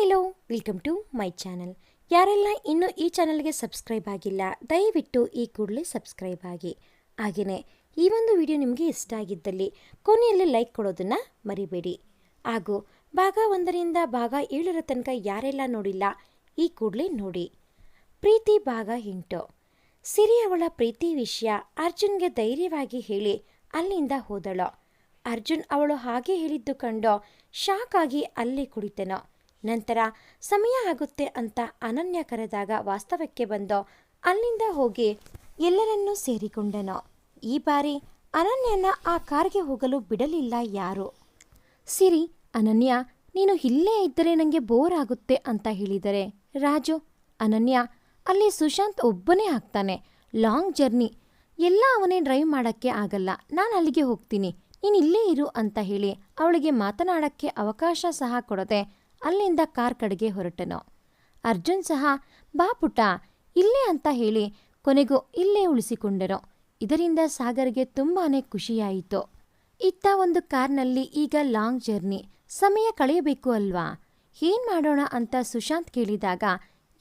Hello, welcome to my channel. ಯಾರೆಲ್ಲ ಇನ್ನೂ ಈ ಚಾನಲ್ಗೆ ಸಬ್ಸ್ಕ್ರೈಬ್ ಆಗಿಲ್ಲ, ದಯವಿಟ್ಟು ಈ ಕೂಡಲೇ ಸಬ್ಸ್ಕ್ರೈಬ್ ಆಗಿ. ಹಾಗೆಯೇ ಈ ಒಂದು ವಿಡಿಯೋ ನಿಮಗೆ ಇಷ್ಟ ಆಗಿದ್ದಲ್ಲಿ ಕೊನೆಯಲ್ಲಿ ಲೈಕ್ ಕೊಡೋದನ್ನು ಮರಿಬೇಡಿ. ಹಾಗೂ, ಭಾಗ ಒಂದರಿಂದ ಭಾಗ ಏಳರ ತನಕ ಯಾರೆಲ್ಲ ನೋಡಿಲ್ಲ, ಈ ಕೂಡಲೇ ನೋಡಿ. ಪ್ರೀತಿ ಭಾಗ ಎಂಟು. ಸಿರಿ ಅವಳ ಪ್ರೀತಿ ವಿಷಯ ಅರ್ಜುನ್ಗೆ ಧೈರ್ಯವಾಗಿ ಹೇಳಿ ಅಲ್ಲಿಂದ ಹೋದಳು. ಅರ್ಜುನ್ ಅವಳು ಹಾಗೆ ಹೇಳಿದ್ದು ಕಂಡು ಶಾಕ್ ಆಗಿ ಅಲ್ಲಿ ಕುಳಿತನು. ನಂತರ, ಸಮಯ ಆಗುತ್ತೆ ಅಂತ ಅನನ್ಯ ಕರೆದಾಗ ವಾಸ್ತವಕ್ಕೆ ಬಂದು, ಅಲ್ಲಿಂದ ಹೋಗಿ ಎಲ್ಲರನ್ನೂ ಸೇರಿಕೊಂಡನು. ಈ ಬಾರಿ ಅನನ್ಯನ ಆ ಕಾರ್ಗೆ ಹೋಗಲು ಬಿಡಲಿಲ್ಲ ಯಾರು? ಸಿರಿ, ಅನನ್ಯ, ನೀನು ಇಲ್ಲೇ ಇದ್ದರೆ ನನಗೆ ಬೋರ್ ಆಗುತ್ತೆ ಅಂತ ಹೇಳಿದರೆ. ರಾಜು, ಅನನ್ಯ, ಅಲ್ಲಿ ಸುಶಾಂತ್ ಒಬ್ಬನೇ ಆಗ್ತಾನೆ. ಲಾಂಗ್ ಜರ್ನಿ ಎಲ್ಲ ಅವನೇ ಡ್ರೈವ್ ಮಾಡೋಕ್ಕೆ ಆಗಲ್ಲ. ನಾನು ಅಲ್ಲಿಗೆ ಹೋಗ್ತೀನಿ. ನೀನು ಇಲ್ಲೇ ಇರು ಅಂತ ಹೇಳಿ ಅವಳಿಗೆ ಮಾತನಾಡಕ್ಕೆ ಅವಕಾಶ ಸಹ ಕೊಡದೆ ಅಲ್ಲಿಂದ ಕಾರ್ ಕಡೆಗೆ ಹೊರಟನು. ಅರ್ಜುನ್ ಸಹ, ಬಾ ಪುಟ ಇಲ್ಲೇ ಅಂತ ಹೇಳಿ ಕೊನೆಗೂ ಇಲ್ಲೇ ಉಳಿಸಿಕೊಂಡರು. ಇದರಿಂದ ಸಾಗರ್ಗೆ ತುಂಬಾ ಖುಷಿಯಾಯಿತು. ಇತ್ತ ಒಂದು ಕಾರ್ನಲ್ಲಿ ಈಗ ಲಾಂಗ್ ಜರ್ನಿ. ಸಮಯ ಕಳೆಯಬೇಕು ಅಲ್ವಾ? ಏನ್ ಮಾಡೋಣ ಅಂತ ಸುಶಾಂತ್ ಕೇಳಿದಾಗ,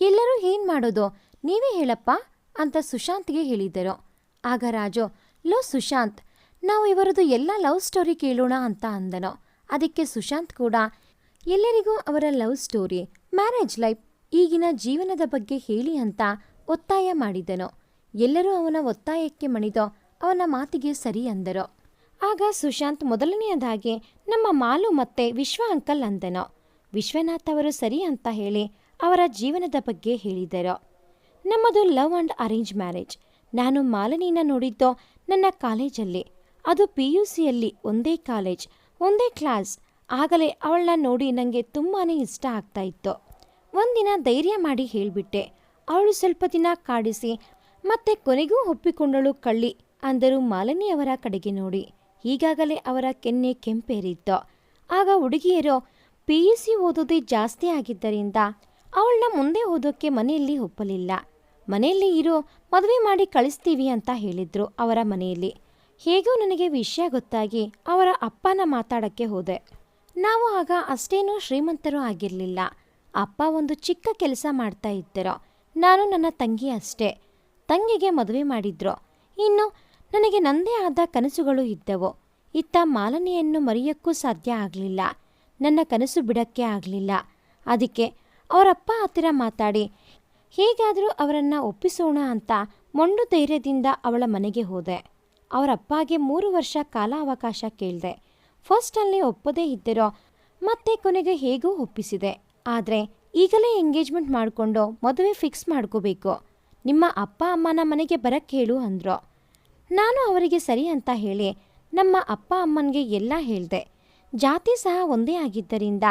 ಎಲ್ಲರೂ ಏನ್ ಮಾಡೋದು? ನೀವೇ ಹೇಳಪ್ಪ ಅಂತ ಸುಶಾಂತ್ಗೆ ಹೇಳಿದರು. ಆಗ ರಾಜು, ಲೋ ಸುಶಾಂತ್, ನಾವು ಇವರದು ಎಲ್ಲ ಲವ್ ಸ್ಟೋರಿ ಕೇಳೋಣ ಅಂತ ಅಂದನು. ಅದಕ್ಕೆ ಸುಶಾಂತ್ ಕೂಡ ಎಲ್ಲರಿಗೂ ಅವರ ಲವ್ ಸ್ಟೋರಿ, ಮ್ಯಾರೇಜ್ ಲೈಫ್, ಈಗಿನ ಜೀವನದ ಬಗ್ಗೆ ಹೇಳಿ ಅಂತ ಒತ್ತಾಯ ಮಾಡಿದನು. ಎಲ್ಲರೂ ಅವನ ಒತ್ತಾಯಕ್ಕೆ ಮಣಿದೋ, ಅವನ ಮಾತಿಗೆ ಸರಿ ಅಂದರು. ಆಗ ಸುಶಾಂತ್ ಮೊದಲನೆಯದಾಗಿ ನಮ್ಮ ಮಾಲು ಮತ್ತೆ ವಿಶ್ವ ಅಂಕಲ್ ಅಂದನು. ವಿಶ್ವನಾಥ್ ಅವರು ಸರಿ ಅಂತ ಹೇಳಿ ಅವರ ಜೀವನದ ಬಗ್ಗೆ ಹೇಳಿದರು. ನಮ್ಮದು ಲವ್ ಅಂಡ್ ಅರೇಂಜ್ ಮ್ಯಾರೇಜ್. ನಾನು ಮಾಲನಿನ ನೋಡಿದ್ದೋ ನನ್ನ ಕಾಲೇಜಲ್ಲಿ. ಅದು ಪಿ ಯು ಸಿಯಲ್ಲಿ ಒಂದೇ ಕಾಲೇಜ್, ಒಂದೇ ಕ್ಲಾಸ್. ಆಗಲೇ ಅವಳನ್ನ ನೋಡಿ ನನಗೆ ತುಂಬಾ ಇಷ್ಟ ಆಗ್ತಾ ಇತ್ತು. ಒಂದಿನ ಧೈರ್ಯ ಮಾಡಿ ಹೇಳಿಬಿಟ್ಟೆ. ಅವಳು ಸ್ವಲ್ಪ ದಿನ ಕಾಡಿಸಿ, ಮತ್ತೆ ಕೊನೆಗೂ ಒಪ್ಪಿಕೊಂಡಳು ಕಳ್ಳಿ ಅಂದರು ಮಾಲಿನಿ ಅವರ ಕಡೆಗೆ ನೋಡಿ. ಈಗಾಗಲೇ ಅವರ ಕೆನ್ನೆ ಕೆಂಪೇರಿತ್ತು. ಆಗ ಹುಡುಗಿಯರು ಪಿ ಯು ಸಿ ಓದೋದೇ ಜಾಸ್ತಿ ಆಗಿದ್ದರಿಂದ ಅವಳನ್ನ ಮುಂದೆ ಓದೋಕ್ಕೆ ಮನೆಯಲ್ಲಿ ಒಪ್ಪಲಿಲ್ಲ. ಮನೆಯಲ್ಲಿ ಇರೋ, ಮದುವೆ ಮಾಡಿ ಕಳಿಸ್ತೀವಿ ಅಂತ ಹೇಳಿದ್ರು ಅವರ ಮನೆಯಲ್ಲಿ. ಹೇಗೋ ನನಗೆ ವಿಷಯ ಗೊತ್ತಾಗಿ ಅವರ ಅಪ್ಪನ ಮಾತಾಡೋಕ್ಕೆ ಹೋದೆ. ನಾವು ಆಗ ಅಷ್ಟೇನೂ ಶ್ರೀಮಂತರೂ ಆಗಿರಲಿಲ್ಲ. ಅಪ್ಪ ಒಂದು ಚಿಕ್ಕ ಕೆಲಸ ಮಾಡ್ತಾ ಇದ್ದರು. ನಾನು ನನ್ನ ತಂಗಿ ಅಷ್ಟೇ. ತಂಗಿಗೆ ಮದುವೆ ಮಾಡಿದ್ರು. ಇನ್ನು ನನಗೆ ನಂದೇ ಆದ ಕನಸುಗಳು ಇದ್ದವು. ಇತ್ತ ಮಾಲನಿಯನ್ನು ಮರೆಯಕ್ಕೂ ಸಾಧ್ಯ ಆಗಲಿಲ್ಲ. ನನ್ನ ಕನಸು ಬಿಡಕ್ಕೆ ಆಗಲಿಲ್ಲ. ಅದಕ್ಕೆ ಅವರಪ್ಪ ಹತ್ತಿರ ಮಾತಾಡಿ, ಹೇಗಾದರೂ ಅವರನ್ನು ಒಪ್ಪಿಸೋಣ ಅಂತ ಮೊಂಡು ಧೈರ್ಯದಿಂದ ಅವಳ ಮನೆಗೆ ಹೋದೆ. ಅವರಪ್ಪಗೆ ಮೂರು ವರ್ಷ ಕಾಲ ಅವಕಾಶ ಕೇಳಿದೆ. ಫಸ್ಟಲ್ಲಿ ಒಪ್ಪದೇ ಇದ್ದಿರೋ ಮತ್ತೆ ಕೊನೆಗೆ ಹೇಗೂ ಒಪ್ಪಿಸಿದೆ. ಆದರೆ ಈಗಲೇ ಎಂಗೇಜ್ಮೆಂಟ್ ಮಾಡಿಕೊಂಡು ಮದುವೆ ಫಿಕ್ಸ್ ಮಾಡ್ಕೋಬೇಕು. ನಿಮ್ಮ ಅಪ್ಪ, ಅಮ್ಮನ ಮನೆಗೆ ಬರಕ್ಕೆ ಹೇಳು ಅಂದರು. ನಾನು ಅವರಿಗೆ ಸರಿ ಅಂತ ಹೇಳಿ ನಮ್ಮ ಅಪ್ಪ, ಅಮ್ಮನಿಗೆ ಎಲ್ಲ ಹೇಳಿದೆ. ಜಾತಿ ಸಹ ಒಂದೇ ಆಗಿದ್ದರಿಂದ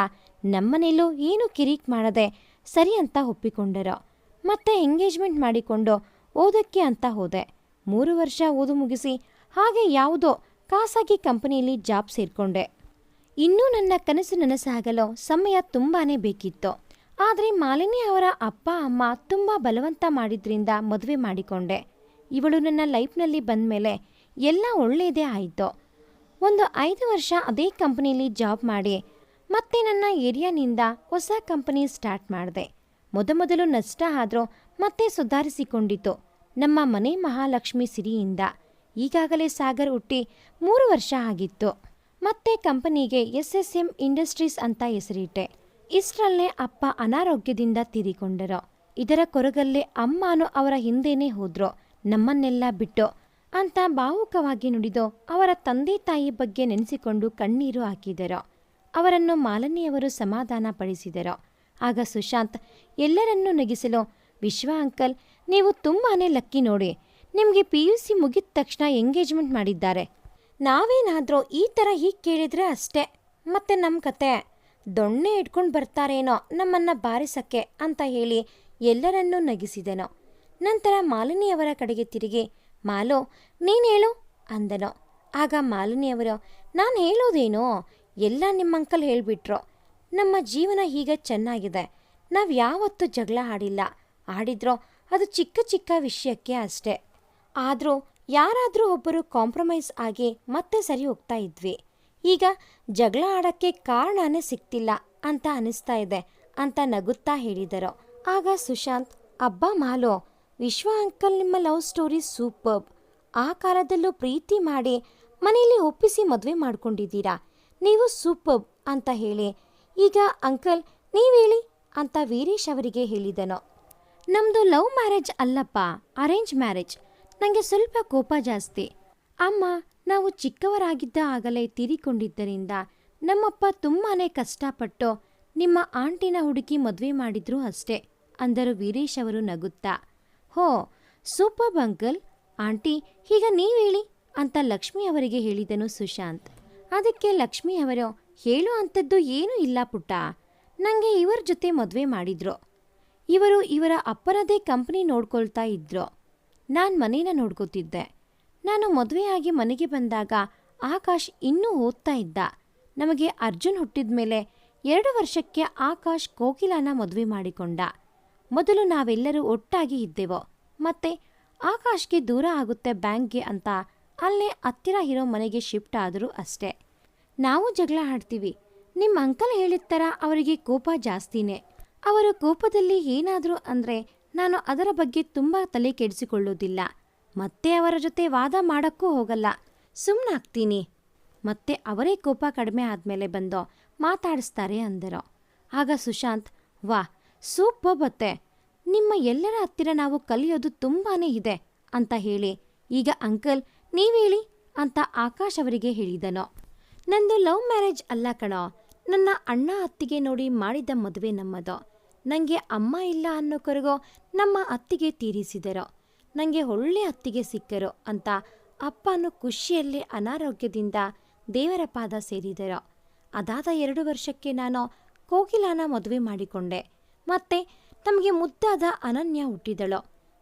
ನಮ್ಮನೇಲೂ ಏನು ಕಿರಿಕ್ ಮಾಡದೆ ಸರಿ ಅಂತ ಒಪ್ಪಿಕೊಂಡರು. ಮತ್ತೆ ಎಂಗೇಜ್ಮೆಂಟ್ ಮಾಡಿಕೊಂಡು ಓದಕ್ಕೆ ಅಂತ ಹೋದೆ. ಮೂರು ವರ್ಷ ಓದು ಮುಗಿಸಿ ಹಾಗೆ ಯಾವುದೋ ಖಾಸಗಿ ಕಂಪನಿಯಲ್ಲಿ ಜಾಬ್ ಸೇರಿಕೊಂಡೆ. ಇನ್ನೂ ನನ್ನ ಕನಸು ನನಸಾಗಲು ಸಮಯ ತುಂಬಾನೇ ಬೇಕಿತ್ತು. ಆದರೆ ಮಾಲಿನಿ ಅವರ ಅಪ್ಪ, ಅಮ್ಮ ತುಂಬ ಬಲವಂತ ಮಾಡಿದ್ರಿಂದ ಮದುವೆ ಮಾಡಿಕೊಂಡೆ. ಇವಳು ನನ್ನ ಲೈಫ್ನಲ್ಲಿ ಬಂದಮೇಲೆ ಎಲ್ಲ ಒಳ್ಳೆಯದೇ ಆಯಿತು. ಒಂದು ಐದು ವರ್ಷ ಅದೇ ಕಂಪನಿಯಲ್ಲಿ ಜಾಬ್ ಮಾಡಿ ಮತ್ತೆ ನನ್ನ ಏರಿಯಾನಿಂದ ಹೊಸ ಕಂಪನಿ ಸ್ಟಾರ್ಟ್ ಮಾಡಿದೆ. ಮೊದಮೊದಲು ನಷ್ಟ ಆದರೂ ಮತ್ತೆ ಸುಧಾರಿಸಿಕೊಂಡಿತು ನಮ್ಮ ಮನೆ ಮಹಾಲಕ್ಷ್ಮಿ ಸಿರಿಯಿಂದ. ಈಗಾಗಲೇ ಸಾಗರ್ ಹುಟ್ಟಿ ಮೂರು ವರ್ಷ ಆಗಿತ್ತು. ಮತ್ತೆ ಕಂಪನಿಗೆ ಎಸ್ ಎಸ್ ಎಂ ಇಂಡಸ್ಟ್ರೀಸ್ ಅಂತ ಹೆಸರಿಟ್ಟೆ. ಇಷ್ಟರಲ್ಲೇ ಅಪ್ಪ ಅನಾರೋಗ್ಯದಿಂದ ತೀರಿಕೊಂಡರು. ಇದರ ಕೊರಗಲ್ಲೇ ಅಮ್ಮನು ಅವರ ಹಿಂದೆನೇ ಹೋದ್ರು. ನಮ್ಮನ್ನೆಲ್ಲ ಬಿಟ್ಟು ಅಂತ ಭಾವುಕವಾಗಿ ನುಡಿದು ಅವರ ತಂದೆ ತಾಯಿ ಬಗ್ಗೆ ನೆನೆಸಿಕೊಂಡು ಕಣ್ಣೀರು ಹಾಕಿದರು. ಅವರನ್ನು ಮಾಲನಿಯವರು ಸಮಾಧಾನ ಪಡಿಸಿದರು. ಆಗ ಸುಶಾಂತ್, ಎಲ್ಲರನ್ನೂ ನಗಿಸಲು, ವಿಶ್ವ ಅಂಕಲ್, ನೀವು ತುಂಬಾನೇ ಲಕ್ಕಿ ನೋಡಿ ನಿಮಗೆ ಪಿ ಯು ಸಿ ಮುಗಿದ ತಕ್ಷಣ ಎಂಗೇಜ್ಮೆಂಟ್ ಮಾಡಿದ್ದಾರೆ. ನಾವೇನಾದರೂ ಈ ಥರ ಹೀಗೆ ಕೇಳಿದರೆ ಅಷ್ಟೇ. ಮತ್ತೆ ನಮ್ಮ ಕತೆ. ದೊಣ್ಣೆ ಇಟ್ಕೊಂಡು ಬರ್ತಾರೇನೋ ನಮ್ಮನ್ನು ಬಾರಿಸಕ್ಕೆ ಅಂತ ಹೇಳಿ ಎಲ್ಲರನ್ನೂ ನಗಿಸಿದೆನೋ. ನಂತರ ಮಾಲಿನಿಯವರ ಕಡೆಗೆ ತಿರುಗಿ, ಮಾಲು, ನೀನು ಹೇಳು, ಅಂದನೋ. ಆಗ ಮಾಲಿನಿಯವರು ನಾನು ಹೇಳೋದೇನೋ? ಎಲ್ಲ ನಿಮ್ಮ ಅಂಕಲ್ ಹೇಳಿಬಿಟ್ರು. ನಮ್ಮ ಜೀವನ ಹೀಗೆ ಚೆನ್ನಾಗಿದೆ. ನಾವು ಯಾವತ್ತೂ ಜಗಳ ಆಡಿಲ್ಲ. ಆಡಿದ್ರೋ ಅದು ಚಿಕ್ಕ ಚಿಕ್ಕ ವಿಷಯಕ್ಕೆ ಅಷ್ಟೇ. ಆದರೂ ಯಾರಾದರೂ ಒಬ್ಬರು ಕಾಂಪ್ರಮೈಸ್ ಆಗಿ ಮತ್ತೆ ಸರಿ ಹೋಗ್ತಾ ಇದ್ವಿ. ಈಗ ಜಗಳ ಆಡೋಕ್ಕೆ ಕಾರಣನೇ ಸಿಗ್ತಿಲ್ಲ ಅಂತ ಅನಿಸ್ತಾ ಇದೆ ಅಂತ ನಗುತ್ತಾ ಹೇಳಿದರು. ಆಗ ಸುಶಾಂತ್, ಅಬ್ಬ ಮಾಲೋ, ವಿಶ್ವ ಅಂಕಲ್ ನಿಮ್ಮ ಲವ್ ಸ್ಟೋರಿ ಸೂಪರ್ಬ್. ಆ ಕಾಲದಲ್ಲೂ ಪ್ರೀತಿ ಮಾಡಿ ಮನೆಯಲ್ಲಿ ಒಪ್ಪಿಸಿ ಮದುವೆ ಮಾಡ್ಕೊಂಡಿದ್ದೀರಾ? ನೀವು ಸೂಪರ್ಬ್ ಅಂತ ಹೇಳಿ. ಈಗ ಅಂಕಲ್ ಹೇಳಿ ಅಂತ ವೀರೇಶ್ ಅವರಿಗೆ ಹೇಳಿದನು. ನಮ್ಮದು ಲವ್ ಮ್ಯಾರೇಜ್ ಅಲ್ಲಪ್ಪ, ಅರೇಂಜ್ ಮ್ಯಾರೇಜ್. ನನಗೆ ಸ್ವಲ್ಪ ಕೋಪ ಜಾಸ್ತಿ. ಅಮ್ಮ, ನಾವು ಚಿಕ್ಕವರಾಗಿದ್ದ ಆಗಲೇ ತೀರಿಕೊಂಡಿದ್ದರಿಂದ ನಮ್ಮಪ್ಪ ತುಂಬಾ ಕಷ್ಟಪಟ್ಟು ನಿಮ್ಮ ಆಂಟಿನ ಹುಡುಕಿ ಮದುವೆ ಮಾಡಿದ್ರು ಅಷ್ಟೇ, ಅಂದರು ವೀರೇಶ್ ಅವರು ನಗುತ್ತಾ. ಹೋ, ಸೂಪರ್ ಅಂಕಲ್, ಆಂಟಿ ಈಗ ನೀವು ಹೇಳಿ, ಅಂತ ಲಕ್ಷ್ಮಿ ಅವರಿಗೆ ಹೇಳಿದನು ಸುಶಾಂತ್. ಅದಕ್ಕೆ ಲಕ್ಷ್ಮಿ ಅವರು, ಹೇಳೋ ಅಂಥದ್ದು ಏನೂ ಇಲ್ಲ ಪುಟ್ಟ ನನಗೆ ಇವರ ಜೊತೆ ಮದುವೆ ಮಾಡಿದ್ರು. ಇವರು ಇವರ ಅಪ್ಪನದೇ ಕಂಪ್ನಿ ನೋಡ್ಕೊಳ್ತಾ ಇದ್ರು. ನಾನು ಮನೇನ ನೋಡ್ಕೋತಿದ್ದೆ. ನಾನು ಮದುವೆಯಾಗಿ ಮನೆಗೆ ಬಂದಾಗ ಆಕಾಶ್ ಇನ್ನೂ ಓದ್ತಾ ಇದ್ದ. ನಮಗೆ ಅರ್ಜುನ್ ಹುಟ್ಟಿದ ಮೇಲೆ ಎರಡು ವರ್ಷಕ್ಕೆ ಆಕಾಶ್ ಕೋಕಿಲಾನ ಮದುವೆ ಮಾಡಿಕೊಂಡ. ಮೊದಲು ನಾವೆಲ್ಲರೂ ಒಟ್ಟಾಗಿ ಇದ್ದೆವು. ಮತ್ತೆ ಆಕಾಶ್ಗೆ ದೂರ ಆಗುತ್ತೆ ಬ್ಯಾಂಕ್ಗೆ ಅಂತ ಅಲ್ಲೇ ಹತ್ತಿರ ಇರೋ ಮನೆಗೆ ಶಿಫ್ಟ್ ಆದರೂ ಅಷ್ಟೇ. ನಾವು ಜಗಳ ಆಡ್ತೀವಿ. ನಿಮ್ಮ ಅಂಕಲ್ ಹೇಳಿದ ಥರ ಅವರಿಗೆ ಕೋಪ ಜಾಸ್ತಿನೇ. ಅವರ ಕೋಪದಲ್ಲಿ ಏನಾದರೂ ಅಂದರೆ ನಾನು ಅದರ ಬಗ್ಗೆ ತುಂಬ ತಲೆ ಕೆಡಿಸಿಕೊಳ್ಳೋದಿಲ್ಲ ಮತ್ತೆ ಅವರ ಜೊತೆ ವಾದ ಮಾಡೋಕ್ಕೂ ಹೋಗಲ್ಲ. ಸುಮ್ಮನಾಗ್ತೀನಿ ಮತ್ತೆ ಅವರೇ ಕೋಪ ಕಡಿಮೆ ಆದಮೇಲೆ ಬಂದು ಮಾತಾಡಿಸ್ತಾರೆ ಅಂದರು. ಆಗ ಸುಶಾಂತ್, ವಾ ಸೂಪರ್ ಬತ್ತೆ ನಿಮ್ಮ ಎಲ್ಲರ ಹತ್ತಿರ ನಾವು ಕಲಿಯೋದು ತುಂಬಾನೇ ಇದೆ ಅಂತ ಹೇಳಿ. ಈಗ ಅಂಕಲ್ ನೀವೇಳಿ ಅಂತ ಆಕಾಶ್ ಅವರಿಗೆ ಹೇಳಿದನು. ನಂದು ಲವ್ ಮ್ಯಾರೇಜ್ ಅಲ್ಲ ಕಣೋ. ನನ್ನ ಅಣ್ಣ ಅತ್ತಿಗೆ ನೋಡಿ ಮಾಡಿದ ಮದುವೆ ನಮ್ಮದು. ನನಗೆ ಅಮ್ಮ ಇಲ್ಲ ಅನ್ನೋ ಕೊರಗೋ ನಮ್ಮ ಅತ್ತಿಗೆ ತೀರಿಸಿದರು ನನಗೆ ಒಳ್ಳೆ ಅತ್ತಿಗೆ ಸಿಕ್ಕರು ಅಂತ ಅಪ್ಪನು ಖುಷಿಯಲ್ಲಿ ಅನಾರೋಗ್ಯದಿಂದ ದೇವರ ಪಾದ ಸೇರಿದರು, ಅದಾದ ಎರಡು ವರ್ಷಕ್ಕೆ ನಾನು ಕೋಕಿಲಾನ ಮದುವೆ ಮಾಡಿಕೊಂಡೆ, ಮತ್ತೆ ನಮಗೆ ಮುದ್ದಾದ ಅನನ್ಯ ಹುಟ್ಟಿದಳು.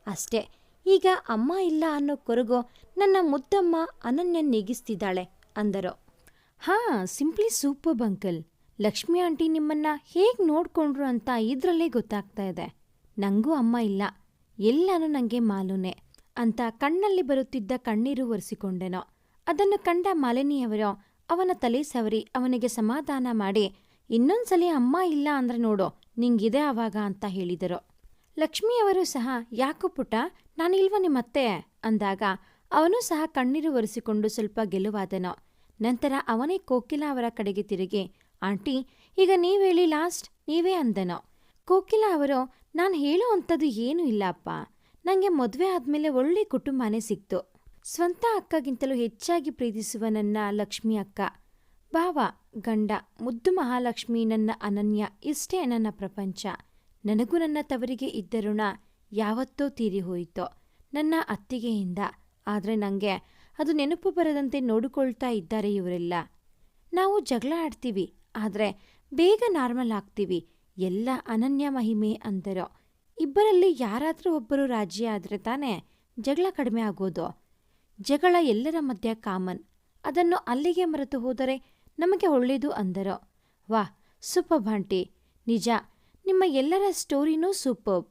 ಅಷ್ಟೇ, ಈಗ ಅಮ್ಮ ಇಲ್ಲ ಅನ್ನೋ ಕೊರಗು ನನ್ನ ಮುದ್ದಮ್ಮ ಅನನ್ಯ ನೀಗಿಸ್ತಿದ್ದಾಳೆ ಅಂದರು. ಹಾ, simply super uncle Lakshmi aunty ನಿಮ್ಮನ್ನ ಹೇಗೆ ನೋಡ್ಕೊಂಡ್ರು ಅಂತ ಇದ್ರಲ್ಲೇ ಗೊತ್ತಾಗ್ತಾ ಇದೆ. ನಂಗೂ ಅಮ್ಮ ಇಲ್ಲ. ಎಲ್ಲನೂ ನನಗೆ ಮಾಲೂನೆ ಅಂತ ಕಣ್ಣಲ್ಲಿ ಬರುತ್ತಿದ್ದ ಕಣ್ಣೀರು ಒರೆಸಿಕೊಂಡೆನೋ. ಅದನ್ನು ಕಂಡ ಮಾಲಿನಿಯವರೋ ಅವನ ತಲೆ ಸವರಿ ಅವನಿಗೆ ಸಮಾಧಾನ ಮಾಡಿ, ಇನ್ನೊಂದ್ಸಲಿ ಅಮ್ಮ ಇಲ್ಲ ಅಂದ್ರೆ ನೋಡು, ನಿಂಗಿದೆ ಆವಾಗ ಅಂತ ಹೇಳಿದರು. ಲಕ್ಷ್ಮಿಯವರು ಸಹ, ಯಾಕೋ ಪುಟ ನಾನಿಲ್ವ ನಿಮ್ಮತ್ತೆ? ಅಂದಾಗ, ಅವನು ಸಹ ಕಣ್ಣೀರು ಒರೆಸಿಕೊಂಡು ಸ್ವಲ್ಪ ಗೆಲುವಾದನು. ನಂತರ ಅವನೇ ಕೋಕಿಲ ಅವರ ಕಡೆಗೆ ತಿರುಗಿ ಆಂಟಿ, ಈಗ ನೀವು ಹೇಳಿ ಲಾಸ್ಟ್, ನೀವೇ ಅಂದನೋ. ಕೋಕಿಲ ಅವರು, ನಾನು ಹೇಳೋ ಅಂಥದ್ದು ಏನೂ ಇಲ್ಲ ಅಪ್ಪ. ನನಗೆ ಮದುವೆ ಆದಮೇಲೆ ಒಳ್ಳೆ ಕುಟುಂಬನೇ ಸಿಕ್ತು. ಸ್ವಂತ ಅಕ್ಕಗಿಂತಲೂ ಹೆಚ್ಚಾಗಿ ಪ್ರೀತಿಸುವ ನನ್ನ ಲಕ್ಷ್ಮಿ ಅಕ್ಕ. ಭಾವ, ಗಂಡ, ಮುದ್ದು ಮಹಾಲಕ್ಷ್ಮಿ ನನ್ನ ಅನನ್ಯ, ಇಷ್ಟೇ ನನ್ನ ಪ್ರಪಂಚ. ನನಗೂ ನನ್ನ ತವರಿಗೆ ಇದ್ದರುಣ ಯಾವತ್ತೋ ತೀರಿ ಹೋಯಿತು, ನನ್ನ ಅತ್ತಿಗೆಯಿಂದ. ಆದರೆ ನನಗೆ ಅದು ನೆನಪು ಬರದಂತೆ ನೋಡಿಕೊಳ್ತಾ ಇದ್ದಾರೆ ಇವರೆಲ್ಲ. ನಾವು ಜಗಳ ಆಡ್ತೀವಿ ಆದರೆ ಬೇಗ ನಾರ್ಮಲ್ ಆಗ್ತೀವಿ. ಎಲ್ಲ ಅನನ್ಯ ಮಹಿಮೆ ಅಂದರು. ಇಬ್ಬರಲ್ಲಿ ಯಾರಾದರೂ ಒಬ್ಬರು ರಾಜಿ ಆದರೆ ತಾನೇ ಜಗಳ ಕಡಿಮೆ ಆಗೋದು. ಜಗಳ ಎಲ್ಲರ ಮಧ್ಯ ಕಾಮನ್. ಅದನ್ನು ಅಲ್ಲಿಗೆ ಮರೆತು ಹೋದರೆ ನಮಗೆ ಒಳ್ಳೆಯದು ಅಂದರು. ವಾ ಸೂಪರ್ ಆಂಟಿ ನಿಜ, ನಿಮ್ಮ ಎಲ್ಲರ ಸ್ಟೋರಿನೂ ಸೂಪರ್.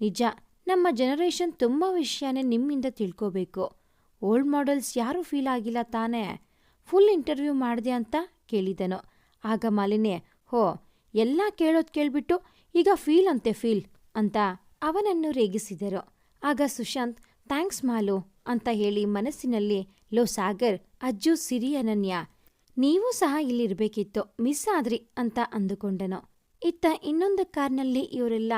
ನಿಜ, ನಮ್ಮ ಜನರೇಷನ್ ತುಂಬ ವಿಷಯನೇ ನಿಮ್ಮಿಂದ ತಿಳ್ಕೋಬೇಕು. ಓಲ್ಡ್ ಮಾಡೆಲ್ಸ್ ಯಾರೂ ಫೀಲ್ ಆಗಿಲ್ಲ ತಾನೇ. ಫುಲ್ ಇಂಟರ್ವ್ಯೂ ಮಾಡಿದೆ ಅಂತ ಕೇಳಿದನು. ಆಗ ಮಾಲಿನಿ ಹೋ, ಎಲ್ಲ ಕೇಳೋದು ಕೇಳಿಬಿಟ್ಟು ಈಗ ಫೀಲ್ ಅಂತೆ ಫೀಲ್ ಅಂತ ಅವನನ್ನು ರೇಗಿಸಿದರು. ಆಗ ಸುಶಾಂತ್, ಥ್ಯಾಂಕ್ಸ್ ಮಾಲು ಅಂತ ಹೇಳಿ ಮನಸ್ಸಿನಲ್ಲಿ, ಲೋ ಸಾಗರ್, ಅಜ್ಜು ಸಿರಿ ಅನನ್ಯ, ನೀವು ಸಹ ಇಲ್ಲಿರಬೇಕಿತ್ತು, ಮಿಸ್ ಆದ್ರಿ ಅಂತ ಅಂದುಕೊಂಡನು. ಇತ್ತ ಇನ್ನೊಂದು ಕಾರ್ನಲ್ಲಿ ಇವರೆಲ್ಲ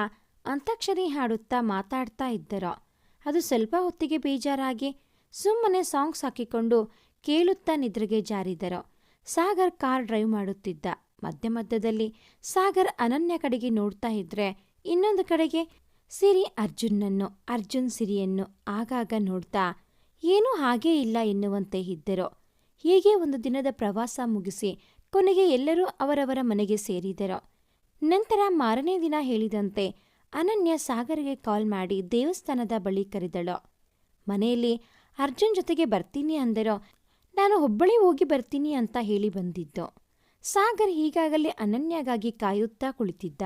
ಅಂತಾಕ್ಷರಿ ಹಾಡುತ್ತಾ ಮಾತಾಡ್ತಾ ಇದ್ದರು. ಅದು ಸ್ವಲ್ಪ ಹೊತ್ತಿಗೆ ಬೇಜಾರಾಗಿ ಸುಮ್ಮನೆ ಸಾಂಗ್ಸ್ ಹಾಕಿಕೊಂಡು ಕೇಳುತ್ತಾ ನಿದ್ರೆಗೆ ಜಾರಿದರೋ. ಸಾಗರ್ ಕಾರ್ ಡ್ರೈವ್ ಮಾಡುತ್ತಿದ್ದ. ಮಧ್ಯ ಮಧ್ಯದಲ್ಲಿ ಸಾಗರ್ ಅನನ್ಯ ಕಡೆಗೆ ನೋಡ್ತಾ ಇದ್ರೆ ಇನ್ನೊಂದು ಕಡೆಗೆ ಸಿರಿ ಅರ್ಜುನ್ನನ್ನು, ಅರ್ಜುನ್ ಸಿರಿಯನ್ನು ಆಗಾಗ ನೋಡ್ತಾ, ಏನೂ ಹಾಗೇ ಇಲ್ಲ ಎನ್ನುವಂತೆ ಇದ್ದರು. ಹೀಗೆ ಒಂದು ದಿನದ ಪ್ರವಾಸ ಮುಗಿಸಿ ಕೊನೆಗೆ ಎಲ್ಲರೂ ಅವರವರ ಮನೆಗೆ ಸೇರಿದರು. ನಂತರ ಮಾರನೇ ದಿನ ಹೇಳಿದಂತೆ ಅನನ್ಯ ಸಾಗರ್ಗೆ ಕಾಲ್ ಮಾಡಿ ದೇವಸ್ಥಾನದ ಬಳಿ ಕರೆದಳು. ಮನೆಯಲ್ಲಿ ಅರ್ಜುನ್ ಜೊತೆಗೆ ಬರ್ತೀನಿ ಅಂದರೋ ನಾನು ಒಬ್ಬಳೇ ಹೋಗಿ ಬರ್ತೀನಿ ಅಂತ ಹೇಳಿ ಬಂದಿದ್ದು. ಸಾಗರ್ ಈಗಾಗಲೇ ಅನನ್ಯಾಗಾಗಿ ಕಾಯುತ್ತಾ ಕುಳಿತಿದ್ದ.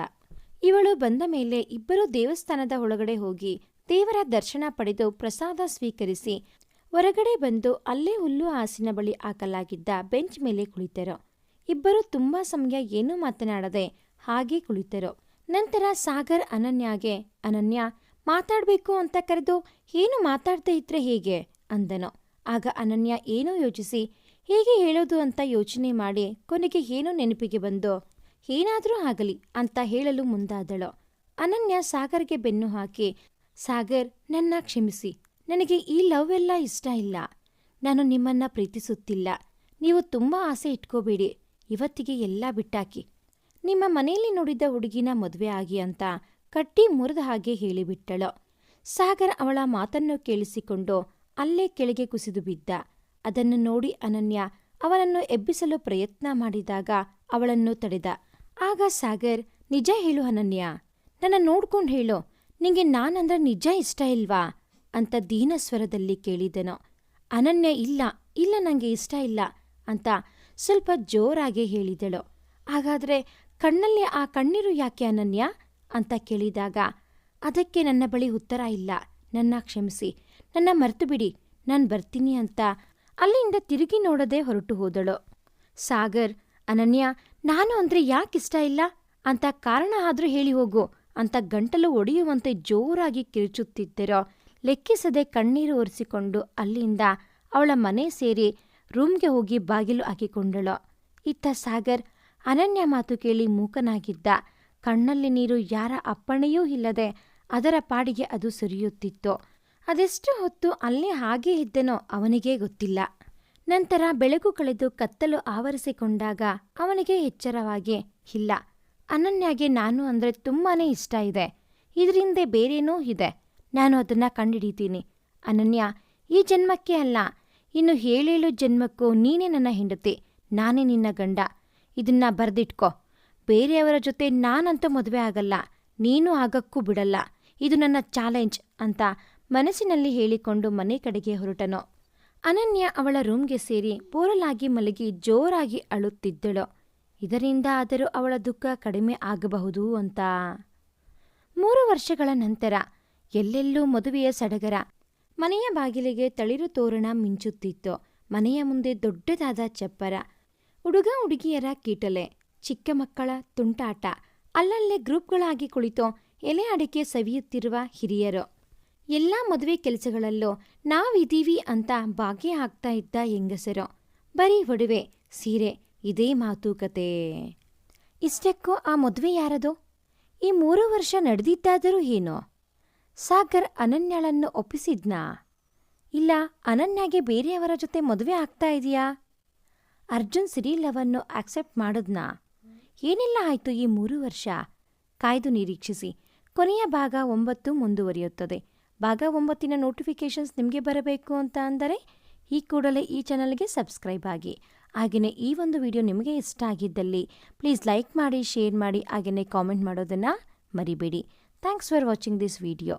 ಇವಳು ಬಂದ ಮೇಲೆ ಇಬ್ಬರು ದೇವಸ್ಥಾನದ ಒಳಗಡೆ ಹೋಗಿ ದೇವರ ದರ್ಶನ ಪಡೆದು ಪ್ರಸಾದ ಸ್ವೀಕರಿಸಿ ಹೊರಗಡೆ ಬಂದು ಅಲ್ಲೇ ಹುಲ್ಲು ಹಾಸಿನ ಬಳಿ ಹಾಕಲಾಗಿದ್ದ ಬೆಂಚ್ ಮೇಲೆ ಕುಳಿತರು. ಇಬ್ಬರು ತುಂಬಾ ಸಮಯ ಏನೂ ಮಾತನಾಡದೆ ಹಾಗೇ ಕುಳಿತರು. ನಂತರ ಸಾಗರ್ ಅನನ್ಯಾಗೆ, ಅನನ್ಯ, ಮಾತಾಡಬೇಕು ಅಂತ ಕರೆದು ಏನು ಮಾತಾಡ್ತಾ ಇದ್ರೆ ಹೇಗೆ? ಅಂದನು. ಆಗ ಅನನ್ಯ ಏನೋ ಯೋಚಿಸಿ, ಹೇಗೆ ಹೇಳೋದು ಅಂತ ಯೋಚನೆ ಮಾಡಿ ಕೊನೆಗೆ ಏನೋ ನೆನಪಿಗೆ ಬಂದು, ಏನಾದರೂ ಆಗಲಿ ಅಂತ ಹೇಳಲು ಮುಂದಾದಳು. ಅನನ್ಯ ಸಾಗರ್ಗೆ ಬೆನ್ನು ಹಾಕಿ, ಸಾಗರ್, ನನ್ನ ಕ್ಷಮಿಸಿ. ನನಗೆ ಈ ಲವ್ ಎಲ್ಲ ಇಷ್ಟ ಇಲ್ಲ. ನಾನು ನಿಮ್ಮನ್ನ ಪ್ರೀತಿಸುತ್ತಿಲ್ಲ. ನೀವು ತುಂಬ ಆಸೆ ಇಟ್ಕೋಬೇಡಿ. ಇವತ್ತಿಗೆ ಎಲ್ಲ ಬಿಟ್ಟಾಕಿ. ನಿಮ್ಮ ಮನೆಯಲ್ಲಿ ನೋಡಿದ್ದ ಹುಡುಗಿನ ಮದುವೆ ಆಗಿ ಅಂತ ಕಟ್ಟಿ ಮುರಿದ ಹಾಗೆ ಹೇಳಿಬಿಟ್ಟಳು. ಸಾಗರ್ ಅವಳ ಮಾತನ್ನು ಕೇಳಿಸಿಕೊಂಡು ಅಲ್ಲೇ ಕೆಳಗೆ ಕುಸಿದು ಬಿದ್ದ. ಅದನ್ನು ನೋಡಿ ಅನನ್ಯ ಅವನನ್ನು ಎಬ್ಬಿಸಲು ಪ್ರಯತ್ನ ಮಾಡಿದಾಗ ಅವಳನ್ನು ತಡೆದ. ಆಗ ಸಾಗರ್, ನಿಜ ಹೇಳು ಅನನ್ಯ. ನನ್ನ ನೋಡ್ಕೊಂಡು ಹೇಳು. ನಿಂಗೆ ನಾನಂದ್ರೆ ನಿಜ ಇಷ್ಟ ಇಲ್ವಾ? ಅಂತ ದೀನ ಸ್ವರದಲ್ಲಿ ಕೇಳಿದನು. ಅನನ್ಯ, ಇಲ್ಲ ಇಲ್ಲ ನನಗೆ ಇಷ್ಟ ಇಲ್ಲ ಅಂತ ಸ್ವಲ್ಪ ಜೋರಾಗಿ ಹೇಳಿದಳು. ಹಾಗಾದ್ರೆ ಕಣ್ಣಲ್ಲಿ ಆ ಕಣ್ಣೀರು ಯಾಕೆ ಅನನ್ಯ? ಅಂತ ಕೇಳಿದಾಗ, ಅದಕ್ಕೆ ನನ್ನ ಬಳಿ ಉತ್ತರ ಇಲ್ಲ. ನನ್ನ ಕ್ಷಮಿಸಿ. ನನ್ನ ಮರೆತು ಬಿಡಿ, ನಾನು ಬರ್ತೀನಿ ಅಂತ ಅಲ್ಲಿಂದ ತಿರುಗಿ ನೋಡದೆ ಹೊರಟು ಹೋದಳು. ಸಾಗರ್, ಅನನ್ಯ, ನಾನು ಅಂದ್ರೆ ಯಾಕಿಷ್ಟ ಇಲ್ಲ? ಅಂತ ಕಾರಣ ಆದರೂ ಹೇಳಿ ಹೋಗು ಅಂತ ಗಂಟಲು ಒಡೆಯುವಂತೆ ಜೋರಾಗಿ ಕಿರುಚುತ್ತಿದ್ದರೋ ಲೆಕ್ಕಿಸದೆ ಕಣ್ಣೀರು ಒರೆಸಿಕೊಂಡು ಅಲ್ಲಿಂದ ಅವಳ ಮನೆ ಸೇರಿ ರೂಮ್ಗೆ ಹೋಗಿ ಬಾಗಿಲು ಹಾಕಿಕೊಂಡಳು. ಇತ್ತ ಸಾಗರ್, ಅನನ್ಯ ಮಾತು ಕೇಳಿ ಮೂಕನಾಗಿದ್ದ. ಕಣ್ಣಲ್ಲಿ ನೀರು ಯಾರ ಅಪ್ಪಣೆಯೂ ಇಲ್ಲದೆ ಅದರ ಪಾಡಿಗೆ ಅದು ಸುರಿಯುತ್ತಿತ್ತು. ಅದೆಷ್ಟು ಹೊತ್ತು ಅಲ್ಲೇ ಹಾಗೆ ಇದ್ದನೋ ಅವನಿಗೇ ಗೊತ್ತಿಲ್ಲ. ನಂತರ ಬೆಳಕು ಕಳೆದು ಕತ್ತಲು ಆವರಿಸಿಕೊಂಡಾಗ ಅವನಿಗೆ ಎಚ್ಚರವಾಗಿ ಇಲ್ಲ. ಅನನ್ಯಾಗೆ ನಾನು ಅಂದರೆ ತುಂಬಾನೇ ಇಷ್ಟ ಇದೆ. ಇದರಿಂದ ಬೇರೇನೂ ಇದೆ. ನಾನು ಅದನ್ನ ಕಂಡುಹಿಡಿತೀನಿ ಅನನ್ಯ, ಈ ಜನ್ಮಕ್ಕೆ ಅಲ್ಲ. ಇನ್ನು ಏಳೇಳು ಜನ್ಮಕ್ಕೂ ನೀನೇ ನನ್ನ ಹೆಂಡತಿ. ನಾನೇ ನಿನ್ನ ಗಂಡ. ಇದನ್ನ ಬರೆದಿಟ್ಕೋ. ಬೇರೆಯವರ ಜೊತೆ ನಾನಂತೂ ಮದುವೆ ಆಗಲ್ಲ. ನೀನು ಆಗಕ್ಕೂ ಬಿಡಲ್ಲ. ಇದು ನನ್ನ ಚಾಲೆಂಜ್ ಅಂತ ಮನಸ್ಸಿನಲ್ಲಿ ಹೇಳಿಕೊಂಡು ಮನೆ ಕಡೆಗೆ ಹೊರಟನು. ಅನನ್ಯ ಅವಳ ರೂಮ್ಗೆ ಸೇರಿ ಬೋರಲಾಗಿ ಮಲಗಿ ಜೋರಾಗಿ ಅಳುತ್ತಿದ್ದಳು. ಇದರಿಂದ ಆದರೂ ಅವಳ ದುಃಖ ಕಡಿಮೆ ಆಗಬಹುದು ಅಂತ. ಮೂರು ವರ್ಷಗಳ ನಂತರ ಎಲ್ಲೆಲ್ಲೂ ಮದುವೆಯ ಸಡಗರ. ಮನೆಯ ಬಾಗಿಲಿಗೆ ತಳಿರು ತೋರಣ ಮಿಂಚುತ್ತಿತ್ತು. ಮನೆಯ ಮುಂದೆ ದೊಡ್ಡದಾದ ಚಪ್ಪರ. ಹುಡುಗ ಹುಡುಗಿಯರ ಕೀಟಲೆ, ಚಿಕ್ಕ ಮಕ್ಕಳ ತುಂಟಾಟ. ಅಲ್ಲಲ್ಲೇ ಗ್ರೂಪ್ಗಳಾಗಿ ಕುಳಿತು ಎಲೆ ಅಡಿಕೆ ಸವಿಯುತ್ತಿರುವ ಹಿರಿಯರು. ಎಲ್ಲ ಮದುವೆ ಕೆಲಸಗಳಲ್ಲೂ ನಾವಿದೀವಿ ಅಂತ ಭಾಗಿಯಾಗ್ತಾ ಇದ್ದ ಹೆಂಗಸರು. ಬರೀ ಒಡವೆ, ಸೀರೆ, ಇದೇ ಮಾತುಕತೆ ಇಷ್ಟಕ್ಕೂ ಆ ಮದುವೆ ಯಾರದು? ಈ ಮೂರು ವರ್ಷ ನಡೆದಿದ್ದಾದರೂ ಏನು? ಸಾಗರ್ ಅನನ್ಯಳನ್ನು ಒಪ್ಪಿಸಿದ್ನಾ? ಇಲ್ಲ, ಅನನ್ಯಾಗೆ ಬೇರೆಯವರ ಜೊತೆ ಮದುವೆ ಆಗ್ತಾ ಇದೆಯಾ? ಅರ್ಜುನ್ ಸಿರಿಲವನ್ನು ಆಕ್ಸೆಪ್ಟ್ ಮಾಡಿದ್ನಾ? ಏನೆಲ್ಲ ಆಯಿತು ಈ ಮೂರು ವರ್ಷ? ಕಾಯ್ದು ನಿರೀಕ್ಷಿಸಿ. ಕೊನೆಯ ಭಾಗ ಒಂಬತ್ತು ಮುಂದುವರಿಯುತ್ತದೆ. ಭಾಗ ಒಂಬತ್ತಿನ ನೋಟಿಫಿಕೇಷನ್ಸ್ ನಿಮಗೆ ಬರಬೇಕು ಅಂತ ಅಂದರೆ ಈ ಕೂಡಲೇ ಈ ಚಾನಲ್ಗೆ ಸಬ್ಸ್ಕ್ರೈಬ್ ಆಗಿ. ಹಾಗೆಯೇ ಈ ಒಂದು ವಿಡಿಯೋ ನಿಮಗೆ ಇಷ್ಟ ಆಗಿದ್ದಲ್ಲಿ ಪ್ಲೀಸ್ ಲೈಕ್ ಮಾಡಿ ಶೇರ್ ಮಾಡಿ ಹಾಗೆಯೇ ಕಾಮೆಂಟ್ ಮಾಡೋದನ್ನು ಮರಿಬೇಡಿ. Thanks for watching this video